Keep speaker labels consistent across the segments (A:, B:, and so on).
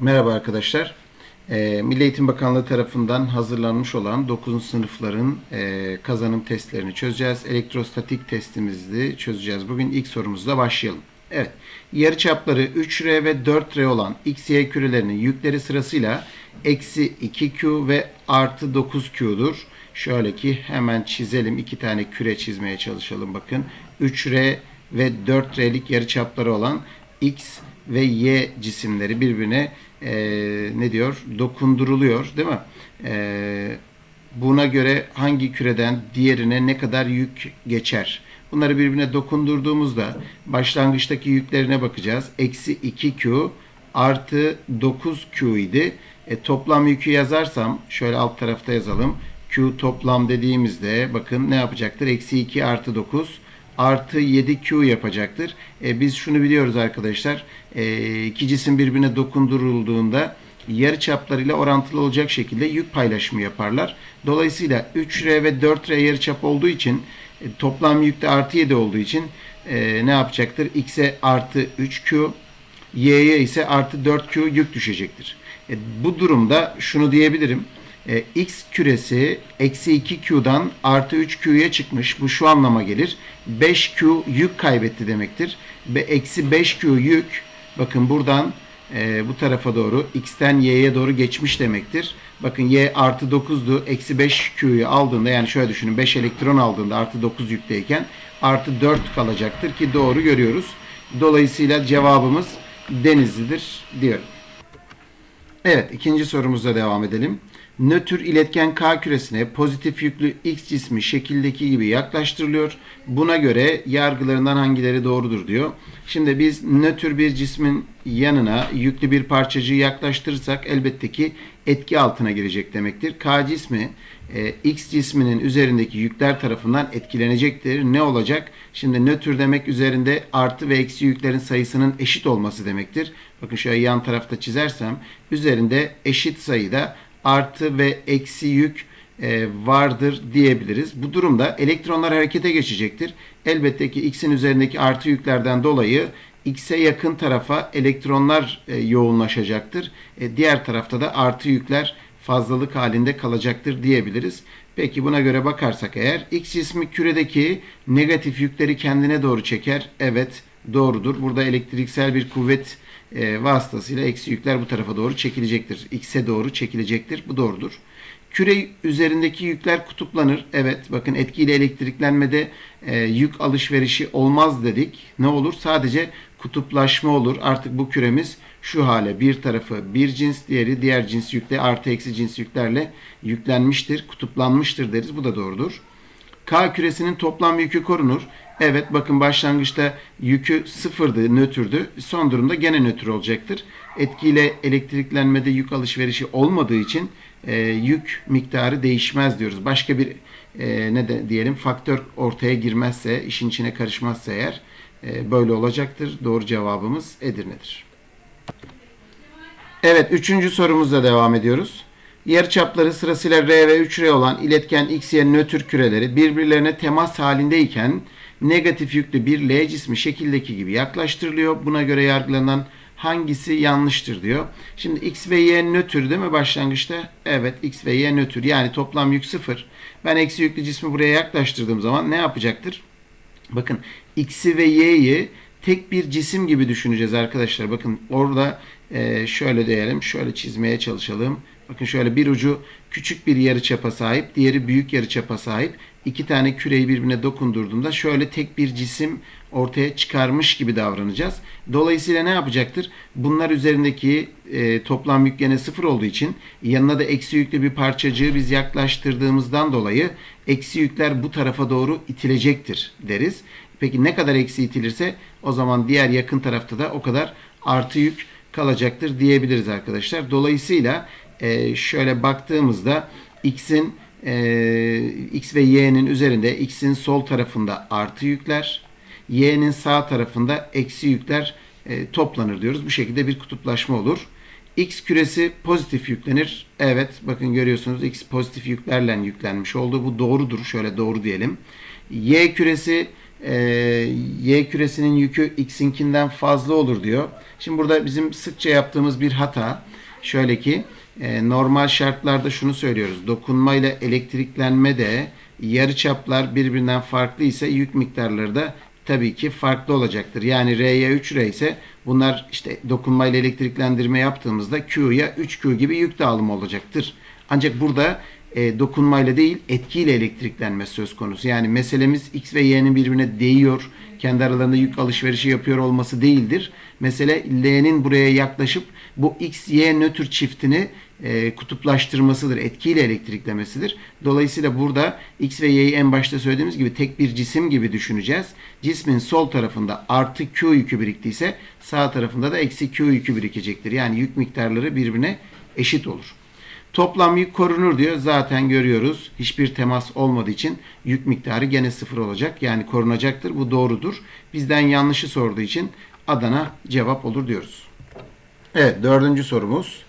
A: Merhaba arkadaşlar. Ee, Milli Eğitim Bakanlığı tarafından hazırlanmış olan 9. sınıfların e, kazanım testlerini çözeceğiz. Elektrostatik testimizi çözeceğiz. Bugün ilk sorumuzla başlayalım. Evet, yarıçapları 3R ve 4R olan X, Y kürelerinin yükleri sırasıyla eksi 2Q ve artı 9Q'dur. Şöyle ki hemen çizelim. iki tane küre çizmeye çalışalım. Bakın 3R ve 4R'lik yarıçapları olan X ve Y cisimleri birbirine e, ne diyor? Dokunduruluyor değil mi? E, buna göre hangi küreden diğerine ne kadar yük geçer? Bunları birbirine dokundurduğumuzda başlangıçtaki yüklerine bakacağız. Eksi 2Q artı 9Q idi. E, toplam yükü yazarsam şöyle alt tarafta yazalım. Q toplam dediğimizde bakın ne yapacaktır? Eksi 2 artı 9 artı 7Q yapacaktır. E, biz şunu biliyoruz arkadaşlar. E, iki cisim birbirine dokundurulduğunda yarı çaplarıyla orantılı olacak şekilde yük paylaşımı yaparlar. Dolayısıyla 3R ve 4R yarı çap olduğu için e, toplam yükte artı 7 olduğu için e, ne yapacaktır? X'e artı 3Q, Y'ye ise artı 4Q yük düşecektir. E, bu durumda şunu diyebilirim. E, X küresi eksi 2Q'dan artı 3Q'ya çıkmış. Bu şu anlama gelir. 5Q yük kaybetti demektir. Ve eksi 5Q yük bakın buradan e, bu tarafa doğru X'ten Y'ye doğru geçmiş demektir. Bakın Y artı 9'du. Eksi 5Q'yu aldığında yani şöyle düşünün 5 elektron aldığında artı 9 yükteyken artı 4 kalacaktır ki doğru görüyoruz. Dolayısıyla cevabımız Denizli'dir diyorum. Evet ikinci sorumuzla devam edelim. Nötr iletken K küresine pozitif yüklü X cismi şekildeki gibi yaklaştırılıyor. Buna göre yargılarından hangileri doğrudur diyor. Şimdi biz nötr bir cismin yanına yüklü bir parçacığı yaklaştırırsak elbette ki etki altına girecek demektir. K cismi e, X cisminin üzerindeki yükler tarafından etkilenecektir. Ne olacak? Şimdi nötr demek üzerinde artı ve eksi yüklerin sayısının eşit olması demektir. Bakın şöyle yan tarafta çizersem üzerinde eşit sayıda artı ve eksi yük e, vardır diyebiliriz. Bu durumda elektronlar harekete geçecektir. Elbette ki X'in üzerindeki artı yüklerden dolayı X'e yakın tarafa elektronlar e, yoğunlaşacaktır. E, diğer tarafta da artı yükler fazlalık halinde kalacaktır diyebiliriz. Peki buna göre bakarsak eğer X cismi küredeki negatif yükleri kendine doğru çeker. Evet doğrudur. Burada elektriksel bir kuvvet e, vasıtasıyla eksi yükler bu tarafa doğru çekilecektir. X'e doğru çekilecektir. Bu doğrudur. Küre üzerindeki yükler kutuplanır. Evet bakın etkiyle elektriklenmede e, yük alışverişi olmaz dedik. Ne olur? Sadece kutuplaşma olur. Artık bu küremiz şu hale bir tarafı bir cins diğeri diğer cins yükle artı eksi cins yüklerle yüklenmiştir. Kutuplanmıştır deriz. Bu da doğrudur. K küresinin toplam yükü korunur. Evet bakın başlangıçta yükü sıfırdı, nötrdü. Son durumda gene nötr olacaktır. Etkiyle elektriklenmede yük alışverişi olmadığı için e, yük miktarı değişmez diyoruz. Başka bir e, ne de diyelim faktör ortaya girmezse, işin içine karışmazsa eğer e, böyle olacaktır. Doğru cevabımız Edirne'dir. Evet, üçüncü sorumuzla devam ediyoruz. Yarıçapları sırasıyla R ve 3R olan iletken X, Y nötr küreleri birbirlerine temas halindeyken negatif yüklü bir L cismi şekildeki gibi yaklaştırılıyor. Buna göre yargılanan hangisi yanlıştır diyor. Şimdi X ve Y nötr değil mi başlangıçta? Evet X ve Y nötr yani toplam yük sıfır. Ben eksi yüklü cismi buraya yaklaştırdığım zaman ne yapacaktır? Bakın X'i ve Y'yi tek bir cisim gibi düşüneceğiz arkadaşlar. Bakın orada e, şöyle diyelim, şöyle çizmeye çalışalım. Bakın şöyle bir ucu küçük bir yarıçapa sahip, diğeri büyük yarıçapa sahip. İki tane küreyi birbirine dokundurduğumda şöyle tek bir cisim ortaya çıkarmış gibi davranacağız. Dolayısıyla ne yapacaktır? Bunlar üzerindeki e, toplam yük gene sıfır olduğu için yanına da eksi yüklü bir parçacığı biz yaklaştırdığımızdan dolayı eksi yükler bu tarafa doğru itilecektir deriz. Peki ne kadar eksi itilirse o zaman diğer yakın tarafta da o kadar artı yük kalacaktır diyebiliriz arkadaşlar. Dolayısıyla e, şöyle baktığımızda x'in e, x ve y'nin üzerinde x'in sol tarafında artı yükler, y'nin sağ tarafında eksi yükler e, toplanır diyoruz. Bu şekilde bir kutuplaşma olur. X küresi pozitif yüklenir. Evet bakın görüyorsunuz X pozitif yüklerle yüklenmiş oldu. Bu doğrudur. Şöyle doğru diyelim. Y küresi e, y küresinin yükü x'inkinden fazla olur diyor. Şimdi burada bizim sıkça yaptığımız bir hata. Şöyle ki e, normal şartlarda şunu söylüyoruz. Dokunma ile elektriklenme de yarıçaplar birbirinden farklı ise yük miktarları da tabii ki farklı olacaktır. Yani R'ye 3R ise bunlar işte dokunma ile elektriklendirme yaptığımızda Q'ya 3Q gibi yük dağılımı olacaktır. Ancak burada e, dokunmayla değil etkiyle elektriklenme söz konusu. Yani meselemiz X ve Y'nin birbirine değiyor, kendi aralarında yük alışverişi yapıyor olması değildir. Mesele L'nin buraya yaklaşıp bu X, Y nötr çiftini e, kutuplaştırmasıdır, etkiyle elektriklemesidir. Dolayısıyla burada X ve Y'yi en başta söylediğimiz gibi tek bir cisim gibi düşüneceğiz. Cismin sol tarafında artı Q yükü biriktiyse sağ tarafında da eksi Q yükü birikecektir. Yani yük miktarları birbirine eşit olur. Toplam yük korunur diyor. Zaten görüyoruz. Hiçbir temas olmadığı için yük miktarı gene sıfır olacak. Yani korunacaktır. Bu doğrudur. Bizden yanlışı sorduğu için Adana cevap olur diyoruz. Evet dördüncü sorumuz.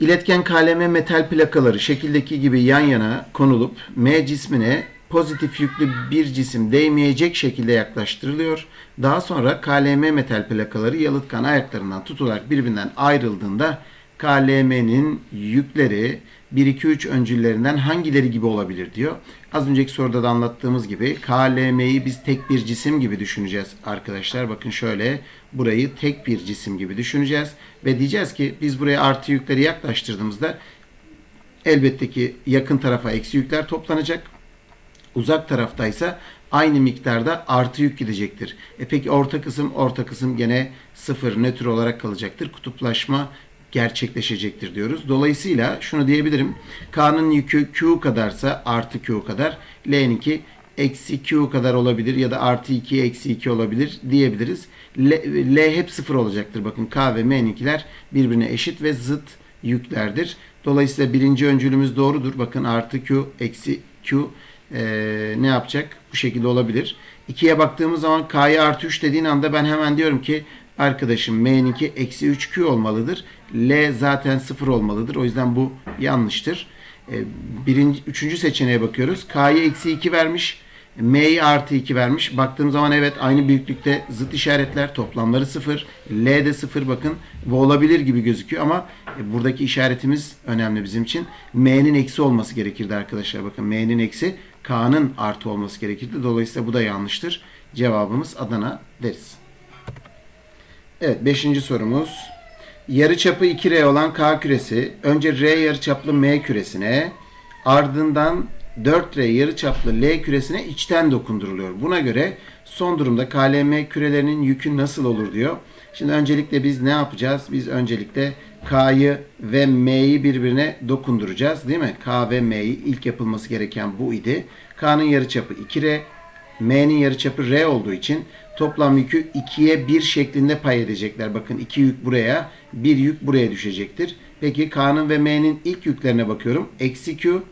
A: İletken KLM metal plakaları şekildeki gibi yan yana konulup M cismine pozitif yüklü bir cisim değmeyecek şekilde yaklaştırılıyor. Daha sonra KLM metal plakaları yalıtkan ayaklarından tutularak birbirinden ayrıldığında KLM'nin yükleri 1-2-3 öncüllerinden hangileri gibi olabilir diyor. Az önceki soruda da anlattığımız gibi KLM'yi biz tek bir cisim gibi düşüneceğiz arkadaşlar. Bakın şöyle burayı tek bir cisim gibi düşüneceğiz. Ve diyeceğiz ki biz buraya artı yükleri yaklaştırdığımızda elbette ki yakın tarafa eksi yükler toplanacak. Uzak taraftaysa aynı miktarda artı yük gidecektir. E peki orta kısım orta kısım gene sıfır nötr olarak kalacaktır. Kutuplaşma gerçekleşecektir diyoruz. Dolayısıyla şunu diyebilirim. K'nın yükü Q kadarsa artı Q kadar. L'ninki eksi Q kadar olabilir ya da artı 2 eksi 2 olabilir diyebiliriz. L, L hep sıfır olacaktır. Bakın K ve M'ninkiler birbirine eşit ve zıt yüklerdir. Dolayısıyla birinci öncülümüz doğrudur. Bakın artı Q eksi Q ee, ne yapacak? Bu şekilde olabilir. 2'ye baktığımız zaman K'ya artı 3 dediğin anda ben hemen diyorum ki arkadaşım M'ninki eksi 3Q olmalıdır. L zaten 0 olmalıdır. O yüzden bu yanlıştır. E, birinci, üçüncü seçeneğe bakıyoruz. K'ya eksi 2 vermiş. M'yi artı 2 vermiş. Baktığım zaman evet aynı büyüklükte zıt işaretler. Toplamları 0. L de 0 bakın. Bu olabilir gibi gözüküyor ama e, buradaki işaretimiz önemli bizim için. M'nin eksi olması gerekirdi arkadaşlar. Bakın M'nin eksi K'nın artı olması gerekirdi. Dolayısıyla bu da yanlıştır. Cevabımız Adana deriz. Evet 5. sorumuz. Yarıçapı 2R olan K küresi önce R yarıçaplı M küresine ardından 4R yarıçaplı L küresine içten dokunduruluyor. Buna göre son durumda KLM kürelerinin yükü nasıl olur diyor. Şimdi öncelikle biz ne yapacağız? Biz öncelikle K'yı ve M'yi birbirine dokunduracağız değil mi? K ve M'yi ilk yapılması gereken bu idi. K'nın yarıçapı 2R, M'nin yarıçapı R olduğu için toplam yükü 2'ye 1 şeklinde pay edecekler. Bakın 2 yük buraya, 1 yük buraya düşecektir. Peki K'nın ve M'nin ilk yüklerine bakıyorum. Eksi Q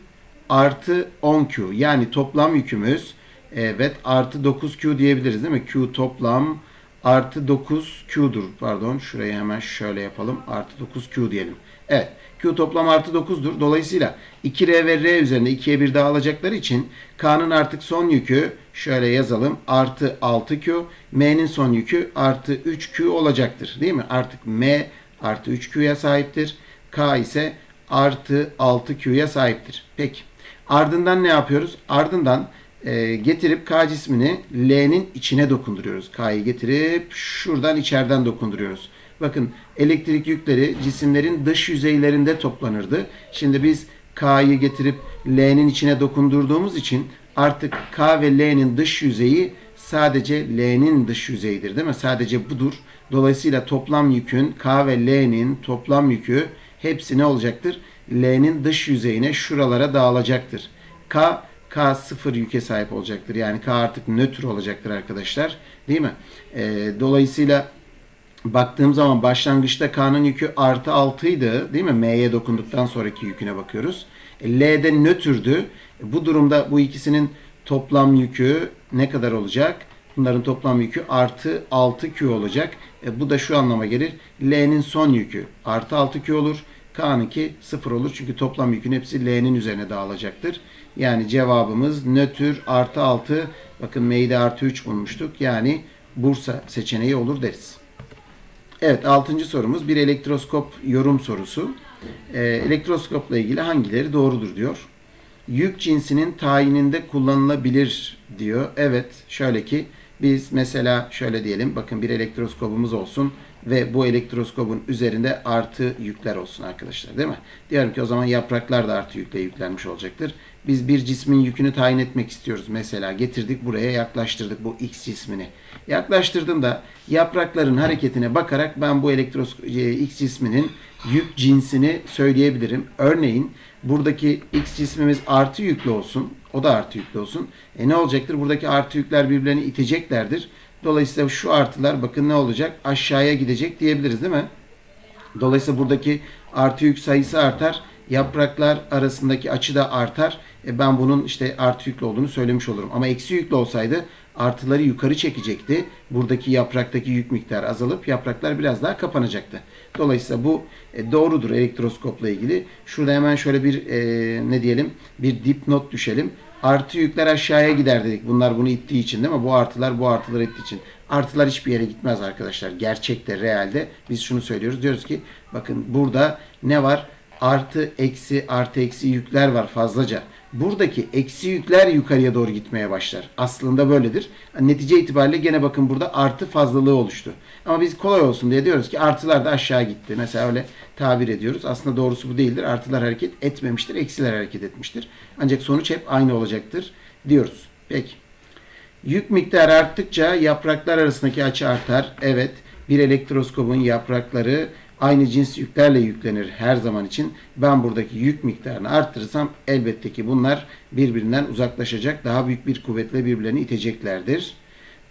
A: artı 10Q. Yani toplam yükümüz evet artı 9Q diyebiliriz değil mi? Q toplam artı 9Q'dur. Pardon şurayı hemen şöyle yapalım. Artı 9Q diyelim. Evet. Q toplam artı 9'dur. Dolayısıyla 2R ve R üzerinde 2'ye 1 dağılacakları için K'nın artık son yükü şöyle yazalım. Artı 6Q. M'nin son yükü artı 3Q olacaktır. Değil mi? Artık M artı 3Q'ya sahiptir. K ise artı 6Q'ya sahiptir. Peki. Ardından ne yapıyoruz? Ardından e, getirip K cismini L'nin içine dokunduruyoruz. K'yı getirip şuradan içeriden dokunduruyoruz. Bakın elektrik yükleri cisimlerin dış yüzeylerinde toplanırdı. Şimdi biz K'yı getirip L'nin içine dokundurduğumuz için artık K ve L'nin dış yüzeyi sadece L'nin dış yüzeyidir değil mi? Sadece budur. Dolayısıyla toplam yükün K ve L'nin toplam yükü hepsi ne olacaktır? L'nin dış yüzeyine şuralara dağılacaktır. K K sıfır yüke sahip olacaktır. Yani K artık nötr olacaktır arkadaşlar. Değil mi? E, dolayısıyla baktığım zaman başlangıçta K'nın yükü artı 6 idi. Değil mi? M'ye dokunduktan sonraki yüküne bakıyoruz. E, L'de nötrdü. E, bu durumda bu ikisinin toplam yükü ne kadar olacak? Bunların toplam yükü artı 6Q olacak. E, bu da şu anlama gelir. L'nin son yükü artı 6Q olur. K'nınki 0 olur. Çünkü toplam yükün hepsi L'nin üzerine dağılacaktır. Yani cevabımız nötr artı 6. Bakın M'de artı 3 bulmuştuk. Yani Bursa seçeneği olur deriz. Evet 6. sorumuz bir elektroskop yorum sorusu. Ee, elektroskopla ilgili hangileri doğrudur diyor. Yük cinsinin tayininde kullanılabilir diyor. Evet şöyle ki biz mesela şöyle diyelim bakın bir elektroskopumuz olsun ve bu elektroskopun üzerinde artı yükler olsun arkadaşlar değil mi? Diyorum ki o zaman yapraklar da artı yükle yüklenmiş olacaktır. Biz bir cismin yükünü tayin etmek istiyoruz. Mesela getirdik buraya yaklaştırdık bu X cismini. Yaklaştırdığımda yaprakların hareketine bakarak ben bu elektroskop X cisminin yük cinsini söyleyebilirim. Örneğin buradaki X cismimiz artı yüklü olsun. O da artı yüklü olsun. E ne olacaktır? Buradaki artı yükler birbirlerini iteceklerdir. Dolayısıyla şu artılar bakın ne olacak? Aşağıya gidecek diyebiliriz değil mi? Dolayısıyla buradaki artı yük sayısı artar. Yapraklar arasındaki açı da artar. E ben bunun işte artı yüklü olduğunu söylemiş olurum. Ama eksi yüklü olsaydı artıları yukarı çekecekti. Buradaki yapraktaki yük miktarı azalıp yapraklar biraz daha kapanacaktı. Dolayısıyla bu e, doğrudur elektroskopla ilgili. Şurada hemen şöyle bir e, ne diyelim bir dipnot düşelim. Artı yükler aşağıya gider dedik. Bunlar bunu ittiği için değil mi? Bu artılar bu artıları ittiği için. Artılar hiçbir yere gitmez arkadaşlar. Gerçekte, realde biz şunu söylüyoruz. Diyoruz ki bakın burada ne var? Artı, eksi, artı, eksi yükler var fazlaca. Buradaki eksi yükler yukarıya doğru gitmeye başlar. Aslında böyledir. Netice itibariyle gene bakın burada artı fazlalığı oluştu. Ama biz kolay olsun diye diyoruz ki artılar da aşağı gitti. Mesela öyle tabir ediyoruz. Aslında doğrusu bu değildir. Artılar hareket etmemiştir. Eksiler hareket etmiştir. Ancak sonuç hep aynı olacaktır diyoruz. Peki. Yük miktarı arttıkça yapraklar arasındaki açı artar. Evet. Bir elektroskopun yaprakları aynı cins yüklerle yüklenir her zaman için. Ben buradaki yük miktarını arttırırsam elbette ki bunlar birbirinden uzaklaşacak. Daha büyük bir kuvvetle birbirlerini iteceklerdir.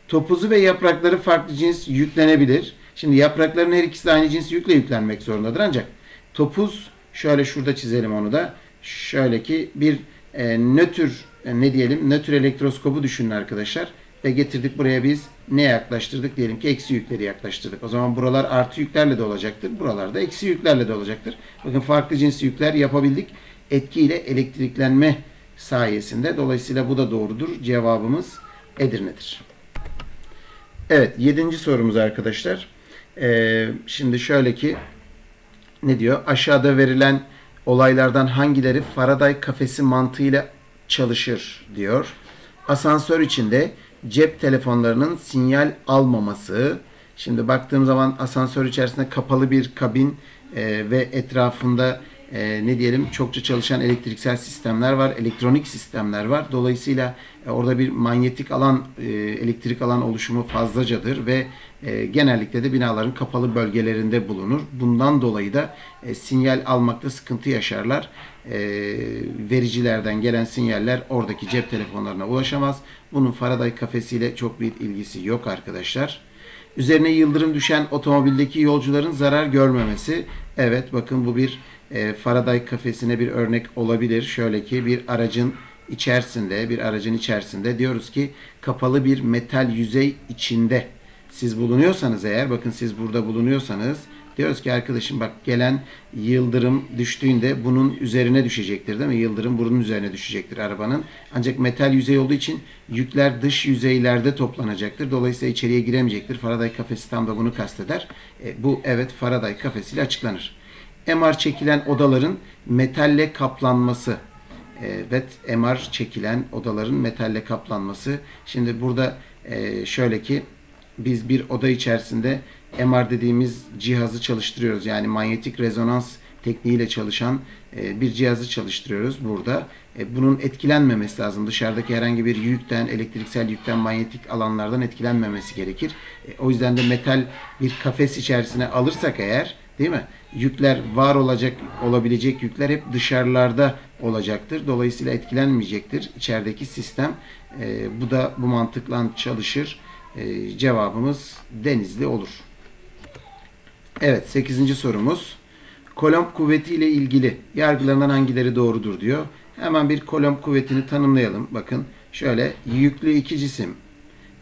A: Topuzu ve yaprakları farklı cins yüklenebilir. Şimdi yaprakların her ikisi aynı cins yükle yüklenmek zorundadır ancak topuz şöyle şurada çizelim onu da. Şöyle ki bir e, nötr e, ne diyelim nötr elektroskobu düşünün arkadaşlar ve getirdik buraya biz ne yaklaştırdık? Diyelim ki eksi yükleri yaklaştırdık. O zaman buralar artı yüklerle de olacaktır. Buralar da eksi yüklerle de olacaktır. Bakın farklı cins yükler yapabildik. Etkiyle elektriklenme sayesinde. Dolayısıyla bu da doğrudur. Cevabımız Edirne'dir. Evet. Yedinci sorumuz arkadaşlar. Ee, şimdi şöyle ki ne diyor? Aşağıda verilen olaylardan hangileri Faraday kafesi mantığıyla çalışır diyor. Asansör içinde cep telefonlarının sinyal almaması. Şimdi baktığım zaman asansör içerisinde kapalı bir kabin e, ve etrafında e, ne diyelim çokça çalışan elektriksel sistemler var, elektronik sistemler var. Dolayısıyla e, orada bir manyetik alan, e, elektrik alan oluşumu fazlacadır ve e, genellikle de binaların kapalı bölgelerinde bulunur. Bundan dolayı da e, sinyal almakta sıkıntı yaşarlar. E, vericilerden gelen sinyaller oradaki cep telefonlarına ulaşamaz. Bunun Faraday kafesiyle çok bir ilgisi yok arkadaşlar. Üzerine yıldırım düşen otomobildeki yolcuların zarar görmemesi. Evet bakın bu bir e, Faraday kafesine bir örnek olabilir. Şöyle ki bir aracın içerisinde, bir aracın içerisinde diyoruz ki kapalı bir metal yüzey içinde siz bulunuyorsanız eğer bakın siz burada bulunuyorsanız diyoruz ki arkadaşım bak gelen yıldırım düştüğünde bunun üzerine düşecektir değil mi? Yıldırım bunun üzerine düşecektir arabanın. Ancak metal yüzey olduğu için yükler dış yüzeylerde toplanacaktır. Dolayısıyla içeriye giremeyecektir. Faraday kafesi tam da bunu kasteder. E, bu evet Faraday kafesiyle açıklanır. MR çekilen odaların metalle kaplanması. Evet, MR çekilen odaların metalle kaplanması. Şimdi burada e, şöyle ki biz bir oda içerisinde MR dediğimiz cihazı çalıştırıyoruz. Yani manyetik rezonans tekniğiyle çalışan e, bir cihazı çalıştırıyoruz burada. E, bunun etkilenmemesi lazım. Dışarıdaki herhangi bir yükten, elektriksel yükten, manyetik alanlardan etkilenmemesi gerekir. O yüzden de metal bir kafes içerisine alırsak eğer, değil mi? Yükler var olacak, olabilecek yükler hep dışarılarda olacaktır. Dolayısıyla etkilenmeyecektir içerideki sistem. Bu da bu mantıkla çalışır. Cevabımız Denizli olur. Evet 8. sorumuz. Kolomb kuvveti ile ilgili yargılanan hangileri doğrudur diyor. Hemen bir kolomb kuvvetini tanımlayalım. Bakın şöyle yüklü iki cisim.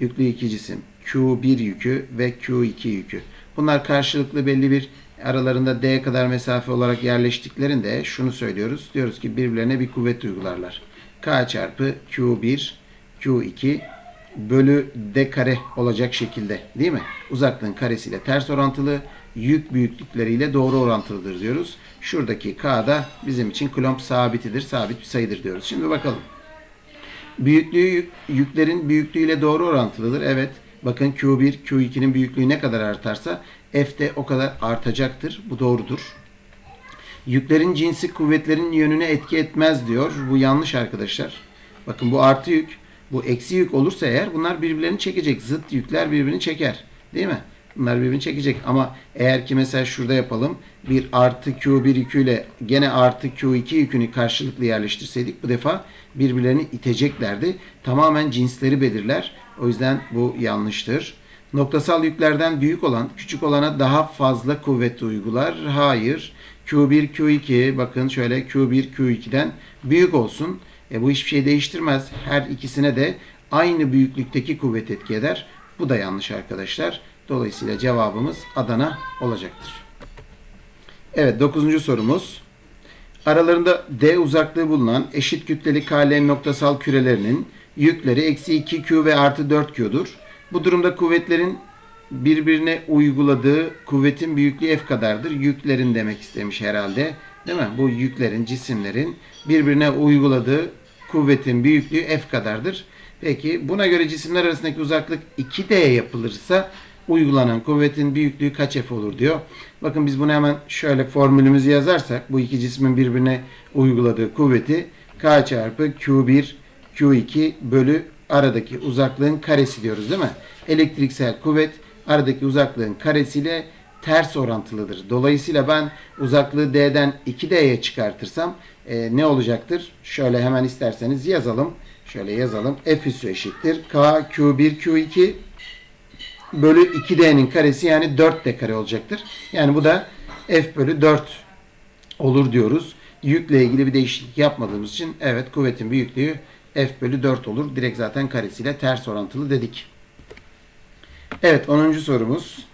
A: Yüklü iki cisim. Q1 yükü ve Q2 yükü. Bunlar karşılıklı belli bir aralarında D kadar mesafe olarak yerleştiklerinde şunu söylüyoruz. Diyoruz ki birbirlerine bir kuvvet uygularlar. K çarpı Q1 Q2 bölü D kare olacak şekilde değil mi? Uzaklığın karesiyle ters orantılı, yük büyüklükleriyle doğru orantılıdır diyoruz. Şuradaki K da bizim için Coulomb sabitidir, sabit bir sayıdır diyoruz. Şimdi bakalım. Büyüklüğü yük- yüklerin büyüklüğüyle doğru orantılıdır. Evet. Bakın Q1, Q2'nin büyüklüğü ne kadar artarsa F de o kadar artacaktır. Bu doğrudur. Yüklerin cinsi kuvvetlerin yönüne etki etmez diyor. Bu yanlış arkadaşlar. Bakın bu artı yük. Bu eksi yük olursa eğer bunlar birbirlerini çekecek. Zıt yükler birbirini çeker. Değil mi? Birbirini çekecek. Ama eğer ki mesela şurada yapalım. Bir artı Q1 yüküyle gene artı Q2 yükünü karşılıklı yerleştirseydik bu defa birbirlerini iteceklerdi. Tamamen cinsleri belirler. O yüzden bu yanlıştır. Noktasal yüklerden büyük olan küçük olana daha fazla kuvvet uygular. Hayır. Q1, Q2 bakın şöyle Q1, Q2'den büyük olsun. E bu hiçbir şey değiştirmez. Her ikisine de aynı büyüklükteki kuvvet etki eder. Bu da yanlış arkadaşlar. Dolayısıyla cevabımız Adana olacaktır. Evet 9. sorumuz. Aralarında D uzaklığı bulunan eşit kütleli KL noktasal kürelerinin yükleri eksi 2Q ve artı 4Q'dur. Bu durumda kuvvetlerin birbirine uyguladığı kuvvetin büyüklüğü F kadardır. Yüklerin demek istemiş herhalde. Değil mi? Bu yüklerin, cisimlerin birbirine uyguladığı kuvvetin büyüklüğü F kadardır. Peki buna göre cisimler arasındaki uzaklık 2D yapılırsa uygulanan kuvvetin büyüklüğü kaç F olur diyor. Bakın biz bunu hemen şöyle formülümüzü yazarsak bu iki cismin birbirine uyguladığı kuvveti K çarpı Q1 Q2 bölü aradaki uzaklığın karesi diyoruz değil mi? Elektriksel kuvvet aradaki uzaklığın karesiyle ters orantılıdır. Dolayısıyla ben uzaklığı D'den 2D'ye çıkartırsam e, ne olacaktır? Şöyle hemen isterseniz yazalım. Şöyle yazalım. F üssü eşittir. K Q1 Q2 bölü 2D'nin karesi yani 4D kare olacaktır. Yani bu da F bölü 4 olur diyoruz. Yükle ilgili bir değişiklik yapmadığımız için evet kuvvetin büyüklüğü F bölü 4 olur. Direkt zaten karesiyle ters orantılı dedik. Evet 10. sorumuz.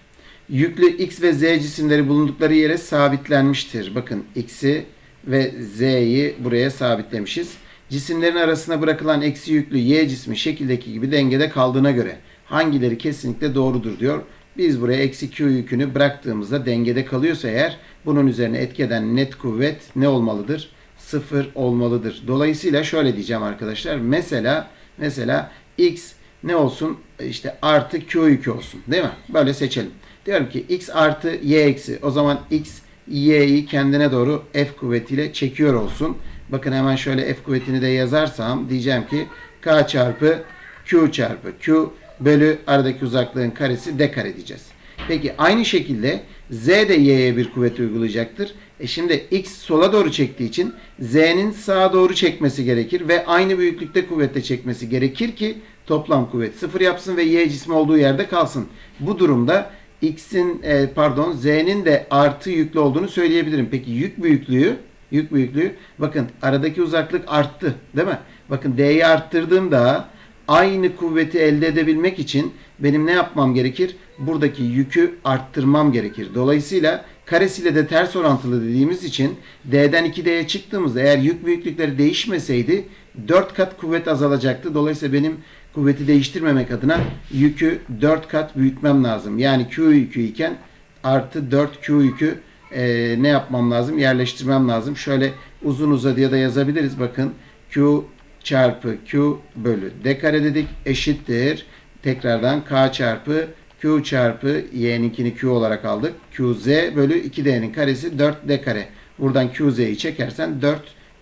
A: Yüklü X ve Z cisimleri bulundukları yere sabitlenmiştir. Bakın X'i ve Z'yi buraya sabitlemişiz. Cisimlerin arasına bırakılan eksi yüklü Y cismi şekildeki gibi dengede kaldığına göre hangileri kesinlikle doğrudur diyor. Biz buraya eksi Q yükünü bıraktığımızda dengede kalıyorsa eğer bunun üzerine etki eden net kuvvet ne olmalıdır? Sıfır olmalıdır. Dolayısıyla şöyle diyeceğim arkadaşlar. Mesela mesela X ne olsun? İşte artı Q yükü olsun. Değil mi? Böyle seçelim. Diyorum ki X artı Y eksi. O zaman X Y'yi kendine doğru F kuvvetiyle çekiyor olsun. Bakın hemen şöyle F kuvvetini de yazarsam diyeceğim ki K çarpı Q çarpı Q bölü aradaki uzaklığın karesi D kare diyeceğiz. Peki aynı şekilde Z de Y'ye bir kuvvet uygulayacaktır. E şimdi X sola doğru çektiği için Z'nin sağa doğru çekmesi gerekir ve aynı büyüklükte kuvvetle çekmesi gerekir ki toplam kuvvet sıfır yapsın ve Y cismi olduğu yerde kalsın. Bu durumda X'in e, pardon Z'nin de artı yüklü olduğunu söyleyebilirim. Peki yük büyüklüğü yük büyüklüğü bakın aradaki uzaklık arttı değil mi? Bakın D'yi arttırdığımda aynı kuvveti elde edebilmek için benim ne yapmam gerekir? Buradaki yükü arttırmam gerekir. Dolayısıyla karesiyle de ters orantılı dediğimiz için D'den 2D'ye çıktığımızda eğer yük büyüklükleri değişmeseydi 4 kat kuvvet azalacaktı. Dolayısıyla benim kuvveti değiştirmemek adına yükü 4 kat büyütmem lazım. Yani Q yükü iken artı 4Q yükü e, ne yapmam lazım? Yerleştirmem lazım. Şöyle uzun uzadıya da yazabiliriz. Bakın Q çarpı Q bölü D kare dedik eşittir. Tekrardan K çarpı Q çarpı Y'ninkini Q olarak aldık. QZ bölü 2D'nin karesi 4D kare. Buradan QZ'yi çekersen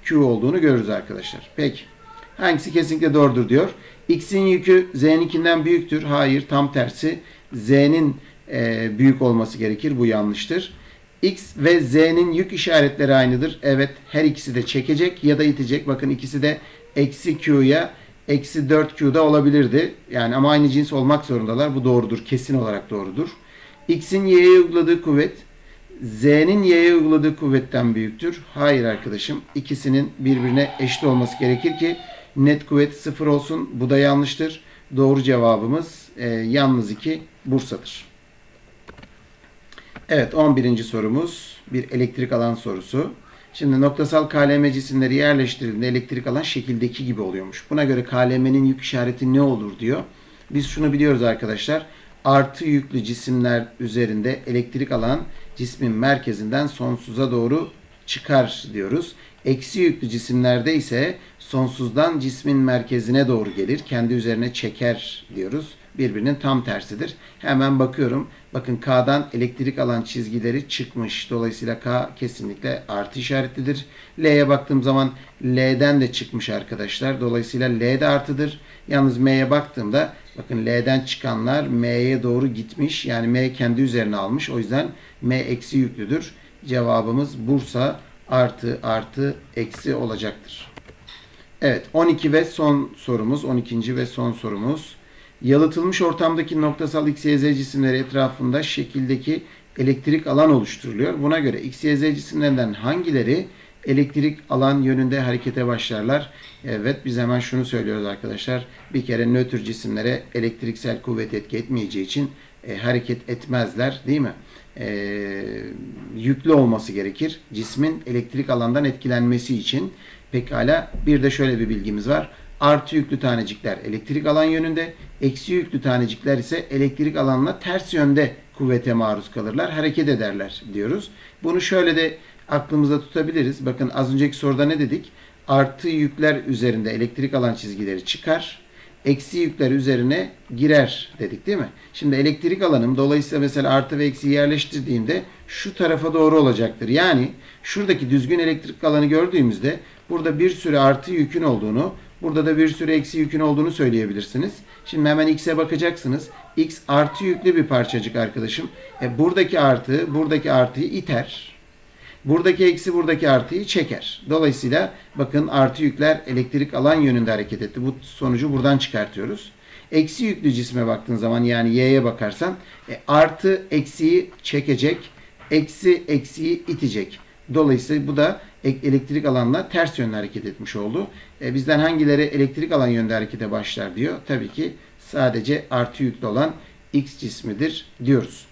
A: 4Q olduğunu görürüz arkadaşlar. Peki. Hangisi kesinlikle doğrudur diyor. X'in yükü Z'ninkinden büyüktür. Hayır tam tersi. Z'nin e, büyük olması gerekir. Bu yanlıştır. X ve Z'nin yük işaretleri aynıdır. Evet her ikisi de çekecek ya da itecek. Bakın ikisi de eksi Q'ya eksi 4Q'da olabilirdi. Yani ama aynı cins olmak zorundalar. Bu doğrudur. Kesin olarak doğrudur. X'in Y'ye uyguladığı kuvvet Z'nin Y'ye uyguladığı kuvvetten büyüktür. Hayır arkadaşım. İkisinin birbirine eşit olması gerekir ki net kuvvet sıfır olsun. Bu da yanlıştır. Doğru cevabımız e, yalnız 2 Bursa'dır. Evet 11. sorumuz bir elektrik alan sorusu. Şimdi noktasal KLM cisimleri yerleştirildiğinde elektrik alan şekildeki gibi oluyormuş. Buna göre KLM'nin yük işareti ne olur diyor. Biz şunu biliyoruz arkadaşlar. Artı yüklü cisimler üzerinde elektrik alan cismin merkezinden sonsuza doğru çıkar diyoruz. Eksi yüklü cisimlerde ise sonsuzdan cismin merkezine doğru gelir. Kendi üzerine çeker diyoruz. Birbirinin tam tersidir. Hemen bakıyorum. Bakın K'dan elektrik alan çizgileri çıkmış. Dolayısıyla K kesinlikle artı işaretlidir. L'ye baktığım zaman L'den de çıkmış arkadaşlar. Dolayısıyla L de artıdır. Yalnız M'ye baktığımda bakın L'den çıkanlar M'ye doğru gitmiş. Yani M kendi üzerine almış. O yüzden M eksi yüklüdür. Cevabımız Bursa artı artı eksi olacaktır. Evet 12 ve son sorumuz 12. ve son sorumuz. Yalıtılmış ortamdaki noktasal X, Y, Z cisimleri etrafında şekildeki elektrik alan oluşturuluyor. Buna göre X, Y, Z cisimlerinden hangileri elektrik alan yönünde harekete başlarlar? Evet biz hemen şunu söylüyoruz arkadaşlar. Bir kere nötr cisimlere elektriksel kuvvet etki etmeyeceği için e, hareket etmezler değil mi? E, yüklü olması gerekir. Cismin elektrik alandan etkilenmesi için. Pekala bir de şöyle bir bilgimiz var. Artı yüklü tanecikler elektrik alan yönünde, eksi yüklü tanecikler ise elektrik alanla ters yönde kuvvete maruz kalırlar, hareket ederler diyoruz. Bunu şöyle de aklımızda tutabiliriz. Bakın az önceki soruda ne dedik? Artı yükler üzerinde elektrik alan çizgileri çıkar. Eksi yükler üzerine girer dedik değil mi? Şimdi elektrik alanım dolayısıyla mesela artı ve eksi yerleştirdiğimde şu tarafa doğru olacaktır. Yani şuradaki düzgün elektrik alanı gördüğümüzde burada bir sürü artı yükün olduğunu, burada da bir sürü eksi yükün olduğunu söyleyebilirsiniz. Şimdi hemen x'e bakacaksınız. x artı yüklü bir parçacık arkadaşım. E buradaki artı, buradaki artıyı iter. Buradaki eksi buradaki artıyı çeker. Dolayısıyla bakın artı yükler elektrik alan yönünde hareket etti. Bu sonucu buradan çıkartıyoruz. Eksi yüklü cisme baktığın zaman yani y'ye bakarsan e, artı eksiyi çekecek, eksi eksiyi itecek. Dolayısıyla bu da elektrik alanla ters yönde hareket etmiş oldu. E, bizden hangileri elektrik alan yönde harekete başlar diyor. Tabii ki sadece artı yüklü olan x cismidir diyoruz.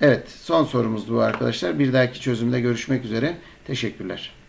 A: Evet son sorumuz bu arkadaşlar. Bir dahaki çözümde görüşmek üzere. Teşekkürler.